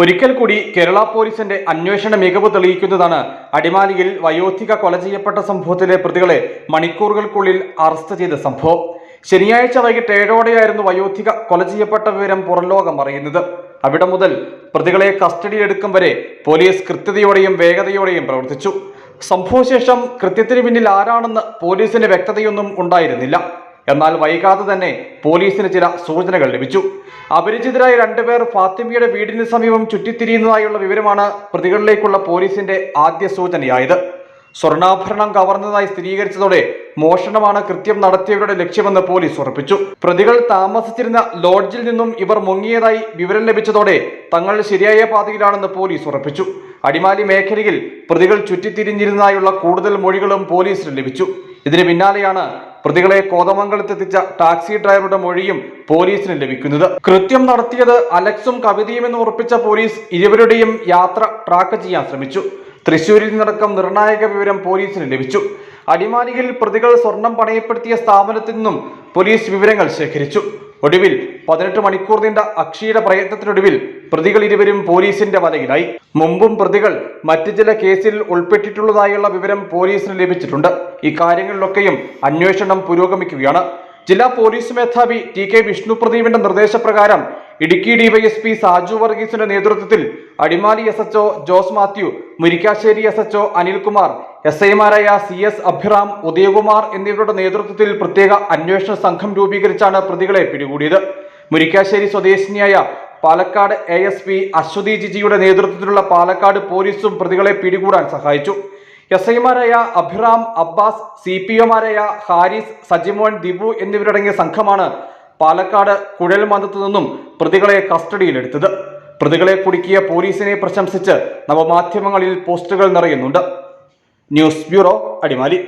ഒരിക്കൽ കൂടി കേരള പോലീസിന്റെ അന്വേഷണ മികവ് തെളിയിക്കുന്നതാണ് അടിമാലിയിൽ വയോധിക കൊല ചെയ്യപ്പെട്ട സംഭവത്തിലെ പ്രതികളെ മണിക്കൂറുകൾക്കുള്ളിൽ അറസ്റ്റ് ചെയ്ത സംഭവം. ശനിയാഴ്ച വൈകിട്ട് ഏഴോടെയായിരുന്നു വയോധിക കൊല ചെയ്യപ്പെട്ട വിവരം പുറംലോകം അറിയുന്നത്. അവിടെ മുതൽ പ്രതികളെ കസ്റ്റഡിയിലെടുക്കും വരെ പോലീസ് കൃത്യതയോടെയും വേഗതയോടെയും പ്രവർത്തിച്ചു. സംഭവശേഷം കൃത്യത്തിന് പിന്നിൽ ആരാണെന്ന് പോലീസിന് വ്യക്തതയൊന്നും ഉണ്ടായിരുന്നില്ല. എന്നാൽ വൈകാതെ തന്നെ പോലീസിന് ചില സൂചനകൾ ലഭിച്ചു. അപരിചിതരായ രണ്ടുപേർ ഫാത്തിമയുടെ വീടിന് സമീപം ചുറ്റിത്തിരിയുന്നതായുള്ള വിവരമാണ് പ്രതികളിലേക്കുള്ള പോലീസിന്റെ ആദ്യ സൂചനയായത്. സ്വർണാഭരണം കവർന്നതായി സ്ഥിരീകരിച്ചതോടെ മോഷണമാണ് കൃത്യം നടത്തിയവരുടെ ലക്ഷ്യമെന്ന് പോലീസ് ഉറപ്പിച്ചു. പ്രതികൾ താമസിച്ചിരുന്ന ലോഡ്ജിൽ നിന്നും ഇവർ മുങ്ങിയതായി വിവരം ലഭിച്ചതോടെ തങ്ങൾ ശരിയായ പാതയിലാണെന്ന് പോലീസ് ഉറപ്പിച്ചു. അടിമാലി മേഖലയിൽ പ്രതികൾ ചുറ്റിത്തിരിഞ്ഞിരുന്നതായുള്ള കൂടുതൽ മൊഴികളും പോലീസിന് ലഭിച്ചു. ഇതിന് പിന്നാലെയാണ് പ്രതികളെ കോതമംഗലത്തെത്തിച്ച ടാക്സി ഡ്രൈവറുടെ മൊഴിയും പോലീസിന് ലഭിക്കുന്നത്. കൃത്യം നടത്തിയത് അലക്സും കവിതയും എന്ന് ഉറപ്പിച്ച പോലീസ് ഇരുവരുടെയും യാത്ര ട്രാക്ക് ചെയ്യാൻ ശ്രമിച്ചു. തൃശൂരിൽ നിന്നടക്കം നിർണായക വിവരം പോലീസിന് ലഭിച്ചു. അടിമാലിയിൽ പ്രതികൾ സ്വർണം പണയപ്പെടുത്തിയ സ്ഥാപനത്തിൽ നിന്നും പോലീസ് വിവരങ്ങൾ ശേഖരിച്ചു. ഒടുവിൽ പതിനെട്ട് മണിക്കൂർ നീണ്ട അക്ഷിയുടെ പ്രയത്നത്തിനൊടുവിൽ പ്രതികൾ ഇരുവരും പോലീസിന്റെ വലയിലായി. മുമ്പും പ്രതികൾ മറ്റു ചില കേസിൽ ഉൾപ്പെട്ടിട്ടുള്ളതായുള്ള വിവരം പോലീസിന് ലഭിച്ചിട്ടുണ്ട്. ഇക്കാര്യങ്ങളിലൊക്കെയും അന്വേഷണം പുരോഗമിക്കുകയാണ്. ജില്ലാ പോലീസ് മേധാവി ടി കെ വിഷ്ണു പ്രദീപിന്റെ നിർദ്ദേശപ്രകാരം ഇടുക്കി ഡിവൈഎസ്പി സാജു വർഗീസിന്റെ നേതൃത്വത്തിൽ Adimali S HO Jose Mathew Murikkassery S HO Anilkumar S ഐമാരായ സി എസ് അഭിറാം ഉദയകുമാർ എന്നിവരുടെ നേതൃത്വത്തിൽ പ്രത്യേക അന്വേഷണ സംഘം രൂപീകരിച്ചാണ് പ്രതികളെ പിടികൂടിയത്. മുരിക്കാശ്ശേരി സ്വദേശിനിയായ Palakkad A S P Aswathi ജിജിയുടെ നേതൃത്വത്തിലുള്ള പാലക്കാട് പോലീസും പ്രതികളെ പിടികൂടാൻ സഹായിച്ചു. എസ് ഐമാരായ അഭിറാം അബ്ബാസ് സി പി ഒമാരായ ഹാരിസ് സജിമോൻ ദിബു എന്നിവരടങ്ങിയ സംഘമാണ് പാലക്കാട് കുഴൽമന്ദത്തു നിന്നും പ്രതികളെ കസ്റ്റഡിയിലെടുത്തത്. പ്രതികളെ കുടുക്കിയ പോലീസിനെ പ്രശംസിച്ച് നവമാധ്യമങ്ങളിൽ പോസ്റ്റുകൾ നിറയുന്നുണ്ട്. News bureau Adimali.